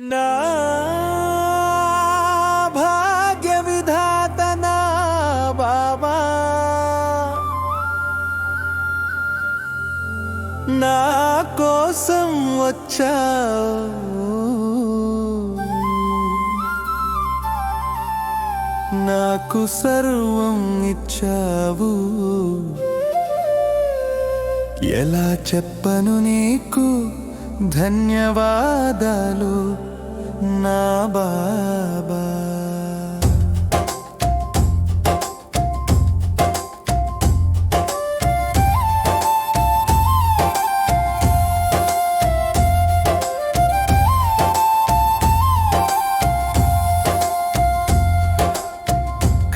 నా భాగ్య విధాత నా బాబా. నా కోసం వచ్చా నాకు సర్వం ఇచ్చావు. ఎలా చెప్పను నీకు? ధన్యవాదాలు నా బాబా.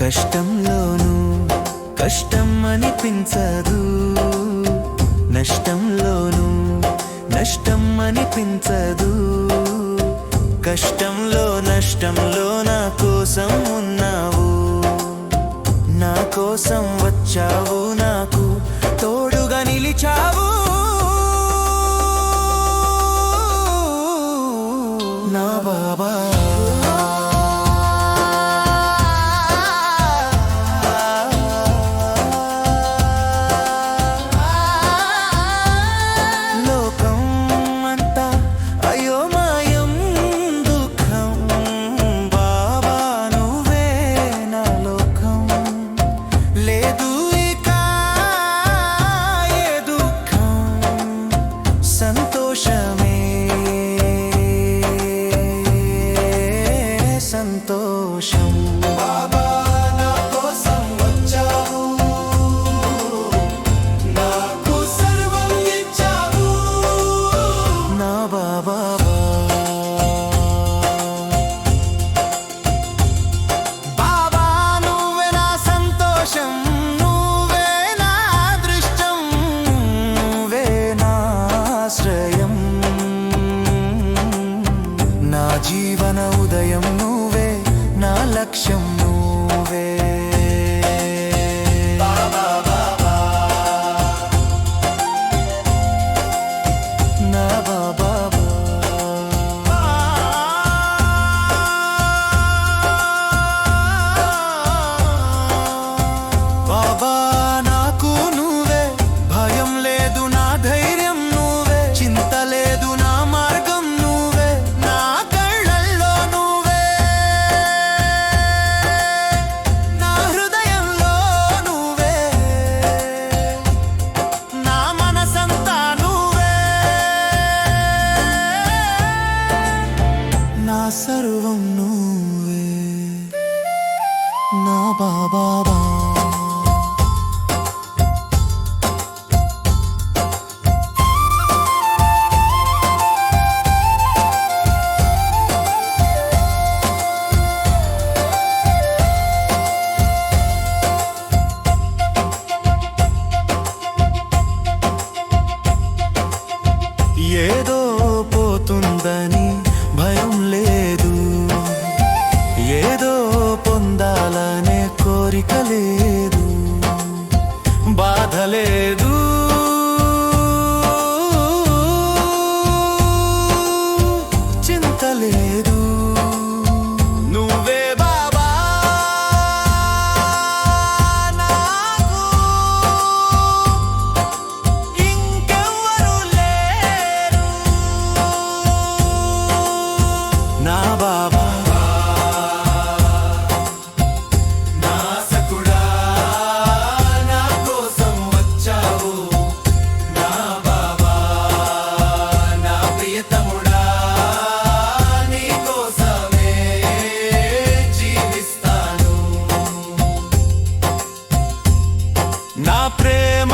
కష్టంలోనూ కష్టం అనిపించదు నష్టంలో నష్టం అనిపించదు కష్టంలో నష్టంలో నా కోసం ఉన్నావు. నా కోసం వచ్చావు నాకు. తోడుగా నిలిచావు. నా బాబా. సంతోషమే సంతోషం. 想。 얘도 నా ప్రేమ